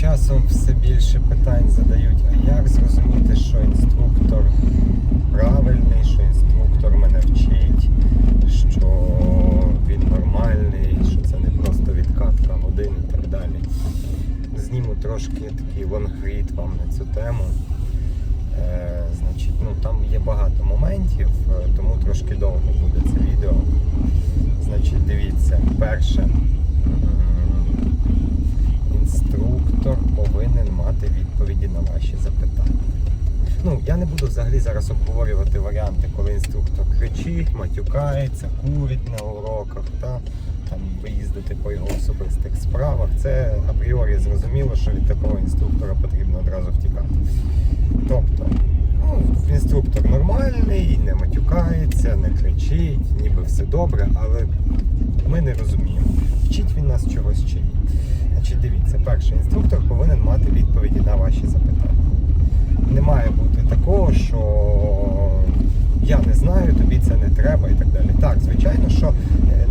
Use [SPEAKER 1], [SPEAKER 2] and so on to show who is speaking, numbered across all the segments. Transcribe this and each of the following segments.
[SPEAKER 1] часом все більше питань задають, а як зрозуміти, що інструктор правильний, що інструктор мене вчить, що він нормальний, що це не просто відкатка годин і так далі. Зніму трошки такий лонгрід вам на цю тему. Е, значить, ну, там є багато моментів, е, тому трошки довго буде це відео. Значить, дивіться, перше. М, повинен мати відповіді на ваші запитання. Ну, я не буду взагалі зараз обговорювати варіанти, коли інструктор кричить, матюкається, курить на уроках, та там виїздити по його особистих справах. Це апріорі зрозуміло, що від такого інструктора потрібно одразу втікати. Тобто, ну, інструктор нормальний, не матюкається, не кричить, ніби все добре, але ми не розуміємо, вчить він нас чогось чи ні. Значить, дивіться, перший інструктор повинен мати відповіді на ваші запитання. Не має бути такого, що я не знаю, тобі це не треба і так далі. Так, звичайно, що е,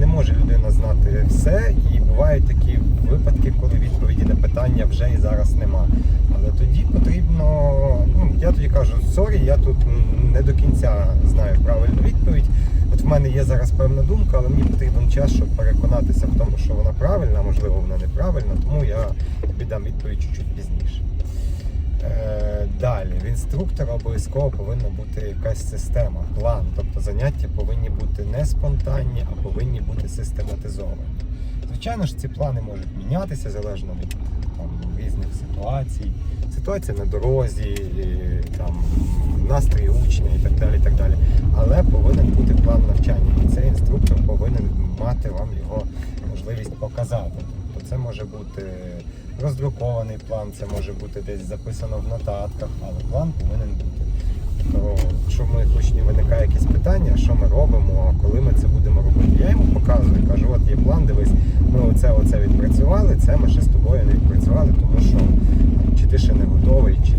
[SPEAKER 1] не може людина знати все, і бувають такі випадки, коли відповіді на питання вже і зараз нема. Але тоді потрібно, ну я тоді кажу, сорі, я тут не до кінця знаю правильну відповідь. От в мене є зараз певна думка, але мені потрібен час, щоб переконатися в тому, що вона правильна, можливо вона неправильна, тому я тобі дам відповідь чуть пізніше. Е, Далі, в інструктора обов'язково повинна бути якась система, план. Тобто заняття повинні бути не спонтанні, а повинні бути систематизовані. Звичайно ж, ці плани можуть мінятися залежно від різних ситуацій. Ситуація на дорозі, там, настрій учня і так далі. так далі. Але повинен бути план навчання. І цей інструктор повинен мати вам його можливість показати. Тобто це може бути роздрукований план, це може бути десь записано в нотатках, але план повинен бути. То, якщо в моїх учнів виникає якісь питання, що ми робимо, коли ми це будемо робити, я йому показую, кажу, от є план, дивись, ми оце, оце відпрацювали, це ми ще з тобою не відпрацювали, тому що чи ти ще не готовий, чи,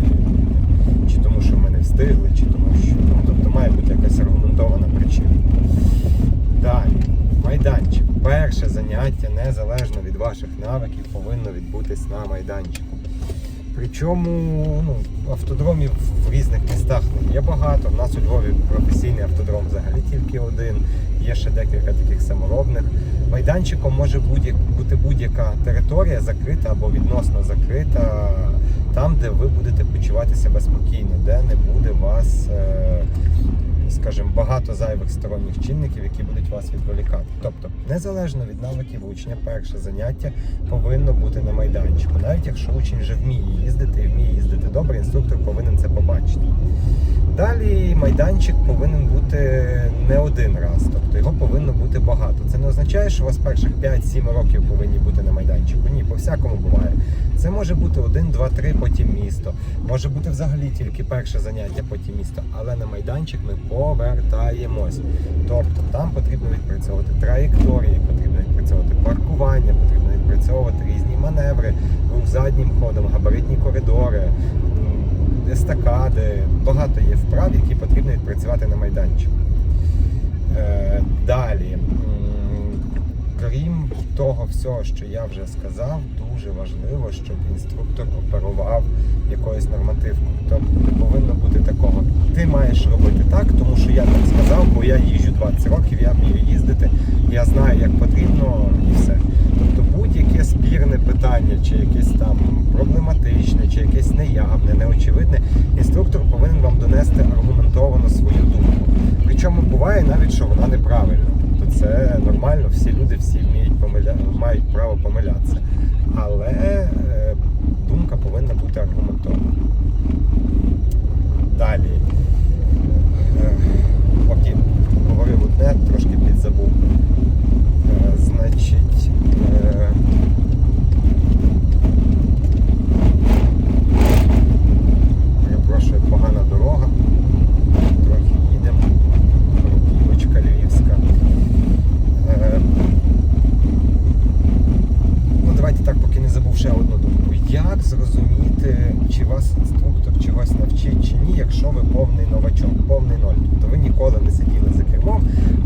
[SPEAKER 1] чи тому, що ми не встигли, чи тому що. Ну, тобто має бути якась аргументована причина. Далі, майданчик. Перше заняття, незалежно від ваших навиків, повинно відбутись на майданчику. Причому ну, автодромів в різних містах є багато. У нас у Львові професійний автодром взагалі тільки один. Є ще декілька таких саморобних. Майданчиком може бути будь-яка територія закрита або відносно закрита, там, де ви будете почувати себе спокійно, де не буде вас, е, скажімо, багато зайвих сторонніх чинників, які будуть вас відволікати. Тобто, незалежно від навиків учня, перше заняття повинно бути на майданчику. Навіть якщо учень вже вміє їздити і вміє їздити добре, інструктор повинен це побачити. Далі майданчик повинен бути не один раз, тобто його повинно бути багато. Це не означає, що у вас перших 5-7 років повинні бути на майданчику. Ні, по всякому буває. Це може бути один, два, три, потім місто. Може бути взагалі тільки перше заняття, потім місто. Але на майданчик ми повертаємось. Тобто там потрібно відпрацьовувати траєкторії, потрібно відпрацьовувати паркування, потрібно відпрацьовувати різні маневри, рух заднім ходом, габаритні коридори, естакади. Багато є вправ, які потрібно відпрацювати на майданчику. Е, Далі, крім того всього, що я вже сказав, дуже важливо, щоб інструктор оперував якоюсь нормативкою. Тобто не повинно бути такого. Ти маєш робити так, тому що я так сказав, бо я їжджу 20 років, я вмію їздити, я знаю, як потрібно, і все. Тобто будь-яке спірне питання, чи якесь там проблематичне, чи якесь неявне, неочевидне, інструктор повинен вам донести зрозуміти, чи вас інструктор, чогось навчить, чи ні, якщо ви повний новачок, повний ноль. Тобто ви ніколи не сиділи за кермом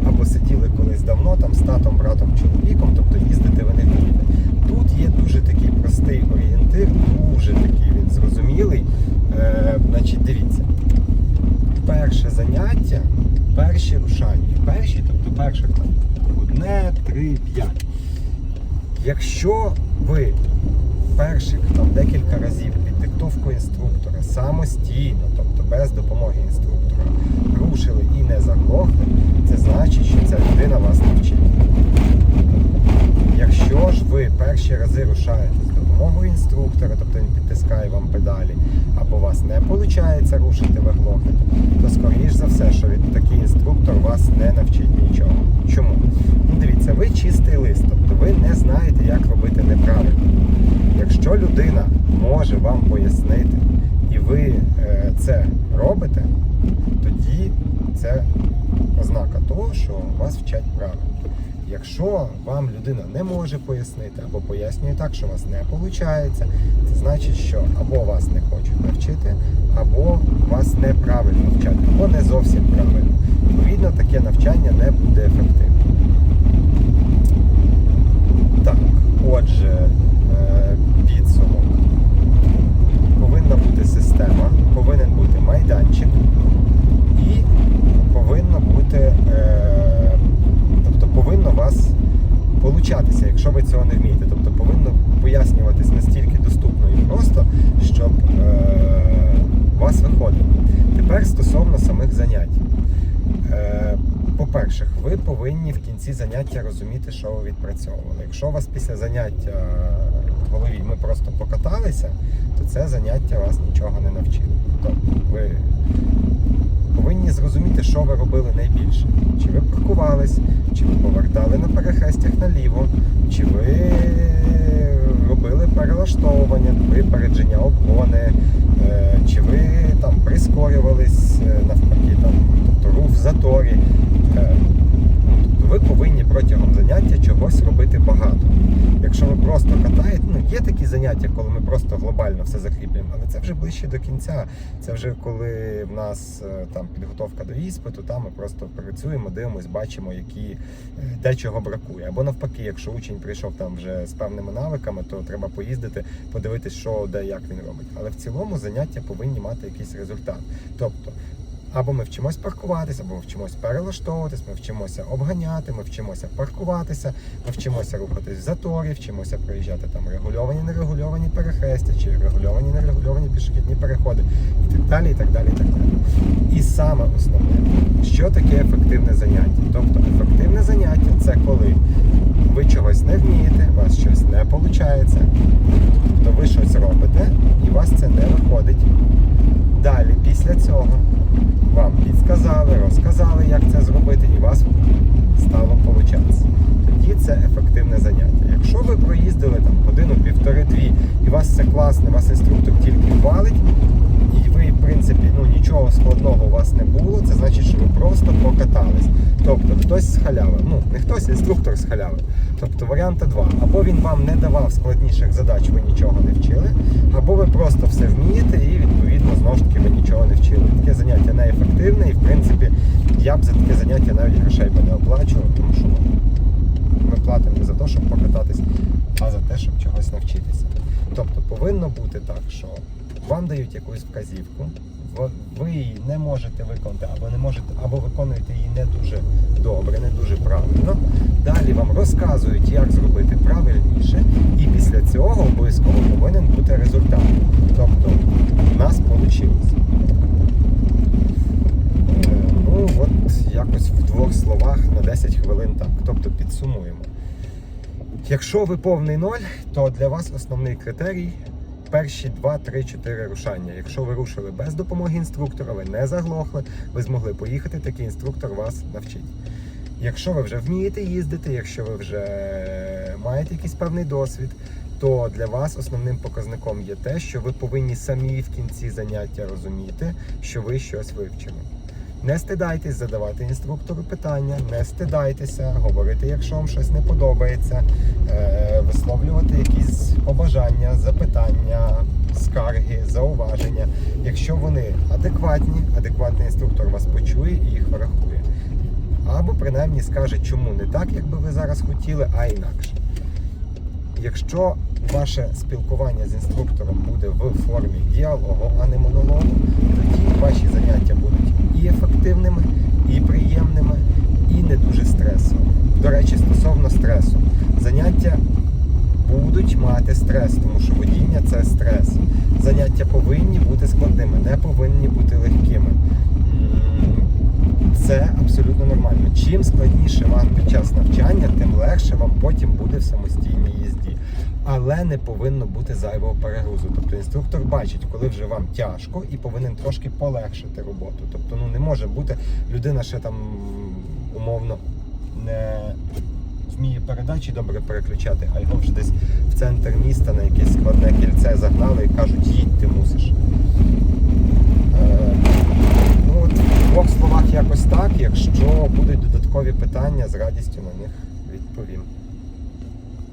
[SPEAKER 1] або сиділи колись давно там з татом, братом, чоловіком, тобто їздити ви не будете. Тут є дуже такий простий орієнтир, дуже такий він зрозумілий. Е, Значить, дивіться. Перше заняття, перші рушання. Перші, тобто перше там одне, три, п'ять. Якщо ви перших там декілька разів під диктовку інструктора самостійно, тобто без допомоги інструктора, рушили і не заглохли, це значить, що ця людина вас навчить. Якщо ж ви перші рази рушаєте з допомогою інструктора, тобто він підтискає вам педалі, або у вас не виходить рушити, ви то скоріш за все, що від такий інструктор вас не навчить нічого. Чому? Ну дивіться, ви чистий лист, тобто ви не знаєте, як робити неправильно. Якщо людина може вам пояснити, і ви е, це робите, тоді це ознака того, що вас вчать правильно. Якщо вам людина не може пояснити або пояснює так, що у вас не виходить, це значить, що або вас не хочуть навчити, або вас неправильно вчать, або не зовсім правильно. Відповідно, таке навчання не буде ефективним. Так, отже, е, підсумок. Повинна бути система, повинен бути майданчик і повинно бути, е, тобто повинно вас получатися, якщо ви цього не вмієте. Тобто повинно пояснюватись настільки доступно і просто, щоб е, у вас виходило. Тепер стосовно самих занять. Е, По-перше, ви повинні в кінці заняття розуміти, що ви відпрацьовували. Якщо у вас після заняття в голові ми просто покаталися, то це заняття вас нічого не навчило. Тобто ви повинні зрозуміти, що ви робили найбільше. Чи ви паркувались, чи ви повертали на перехрестях наліво, чи ви робили перелаштовування, випередження, обгони, е, чи ви там прискорювались е, навпаки, там, тобто рух в заторі. Е, Тобто ви повинні протягом заняття чогось робити багато. Якщо ви просто катаєте, ну є такі заняття, коли ми просто глобально все закріплюємо, але це вже ближче до кінця. Це вже коли в нас е, там підготовка до іспиту, там ми просто працюємо, дивимось, бачимо, які е, де чого бракує. Або навпаки, якщо учень прийшов там вже з певними навиками, то треба поїздити, подивитись, що де як він робить. Але в цілому заняття повинні мати якийсь результат. Тобто. Або ми вчимось паркуватися, або ми вчимось перелаштовуватись, ми вчимося обганяти, ми вчимося паркуватися, ми вчимося рухатись в заторі, вчимося проїжджати там регульовані, нерегульовані перехрестя, чи регульовані, нерегульовані пішохідні переходи, і так далі, і так далі, і так далі. І саме основне, що таке ефективне заняття? Тобто ефективне заняття це коли ви чогось не вмієте, у вас щось не виходить, тобто ви щось робите, і у вас це не виходить. Далі, після цього, вам підсказали, розказали, як це зробити, і у вас стало получатися. Тоді це ефективне заняття. Якщо ви проїздили там годину, півтори-дві, і вас все класно, вас інструктор тільки хвалить, і ви, в принципі, ну нічого складного у вас не було, це значить, що ви просто покатались. Тобто хтось з халяви, ну не хтось, інструктор з халяви. Тобто варіанта два. Або він вам не давав складніших задач, ви нічого не вчили, або ви просто все вмієте і відповідно знову ж таки ви нічого не вчили. Таке заняття неефективне і в принципі я б за таке заняття навіть грошей би не оплачував, тому що ми платимо не за те, щоб покататись, а за те, щоб чогось навчитися. Тобто повинно бути так, що вам дають якусь вказівку, ви її не можете виконати, або не можете, або виконуєте її не дуже добре, не дуже правильно. Далі вам розказують, як зробити правильніше, і після цього обов'язково повинен бути результат. Тобто у нас вийшло. Ну, от якось в двох словах на 10 хвилин так. Тобто підсумуємо. Якщо ви повний ноль, то для вас основний критерій перші 2, 3, 4 рушання. Якщо ви рушили без допомоги інструктора, ви не заглохли, ви змогли поїхати, такий інструктор вас навчить. Якщо ви вже вмієте їздити, якщо ви вже маєте якийсь певний досвід, то для вас основним показником є те, що ви повинні самі в кінці заняття розуміти, що ви щось вивчили. Не стидайтесь задавати інструктору питання, не стидайтеся говорити, якщо вам щось не подобається, е, висловлювати якісь побажання, запитання, скарги, зауваження. Якщо вони адекватні, адекватний інструктор вас почує і їх врахує. Або принаймні скаже, чому не так, як би ви зараз хотіли, а інакше. Якщо ваше спілкування з інструктором буде в формі діалогу, а не монологу, тоді ваші заняття будуть і ефективними, і приємними, і не дуже стресовими. До речі, стосовно стресу, заняття знімати стрес, тому що водіння це стрес. Заняття повинні бути складними, не повинні бути легкими. Це абсолютно нормально. Чим складніше вам під час навчання, тим легше вам потім буде в самостійній їзді. Але не повинно бути зайвого перегрузу. Тобто інструктор бачить, коли вже вам тяжко, і повинен трошки полегшити роботу. Тобто, ну не може бути людина ще там умовно не вміє передачі добре переключати, а його вже десь в центр міста на якесь складне кільце загнали і кажуть, їдь, ти мусиш. Двох словах якось так. Якщо будуть додаткові питання, з радістю на них відповім.